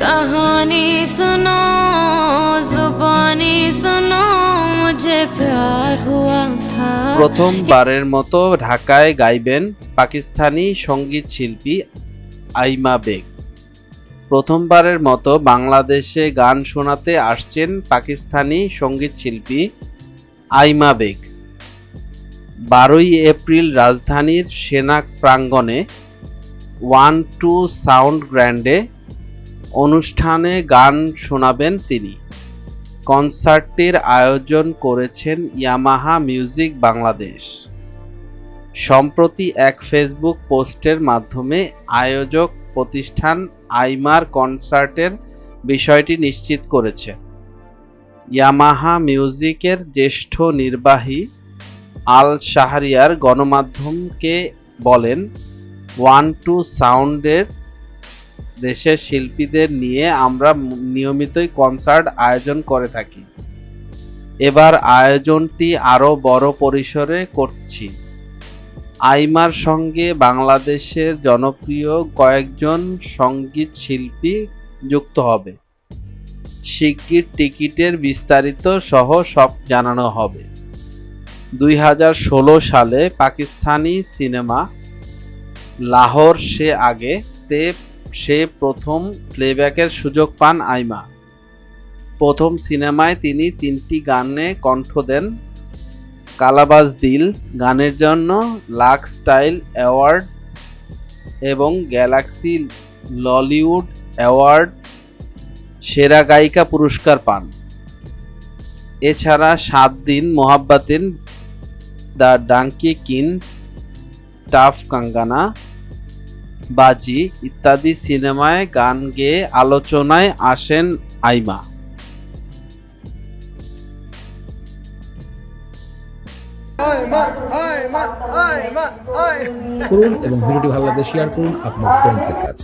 कहानी सुनो जुबानी सुनो मुझे प्यार हुआ था প্রথমবারের মতো ঢাকায় গাইবেন পাকিস্তানি সঙ্গীত শিল্পী আইমা বেগ প্রথমবারের মতো বাংলাদেশে গান শোনাতে আসছেন পাকিস্তানি সঙ্গীত শিল্পী আইমা বেগ বারোই এপ্রিল রাজধানীর সেনা প্রাঙ্গণে ওয়ান টু সাউন্ড গ্র্যান্ডে অনুষ্ঠানে গান শোনাবেন তিনি। কনসার্টটির আয়োজন করেছেন ইয়ামাহা মিউজিক বাংলাদেশ। সম্প্রতি এক ফেসবুক পোস্টের মাধ্যমে আয়োজক প্রতিষ্ঠান আইমার কনসার্টের বিষয়টি নিশ্চিত করেছে। ইয়ামাহা মিউজিকের জ্যেষ্ঠ নির্বাহী আল শাহরিয়ার গণমাধ্যমকে বলেন, ওয়ান টু সাউন্ডের দেশের শিল্পীদের নিয়ে আমরা নিয়মিতই কনসার্ট আয়োজন করে থাকি। এবার আয়োজনটি আরও বড় পরিসরে করছি। আইমার সঙ্গে বাংলাদেশের জনপ্রিয় কয়েকজন সংগীত শিল্পী যুক্ত হবে। শিগগির টিকিটের বিস্তারিত সহ সব জানানো হবে। দুই হাজার ষোলো সালে পাকিস্তানি সিনেমা লাহোর সে আগে তে সে প্রথম প্লেব্যাকের সুযোগ পান আইমা। প্রথম সিনেমায় তিনি তিনটি গানে কণ্ঠ দেন। কালাবাজ দিল, গানের জন্য লাক স্টাইল অ্যাওয়ার্ড এবং গ্যালাক্সি ললিউড অ্যাওয়ার্ড সেরা গায়িকা পুরস্কার পান। এছাড়া সাত দিন মোহাব্বাতিন দ্য ডাঙ্কি কিন, টাফ কাঙ্গানা বাজি ইত্যাদি সিনেমায় গান গেয়ে আলোচনায় আসেন আইমা। করুন এবং ভিডিওটি ভালো লাগলে শেয়ার করুন আপনার ফ্রেন্ডসের কাছে।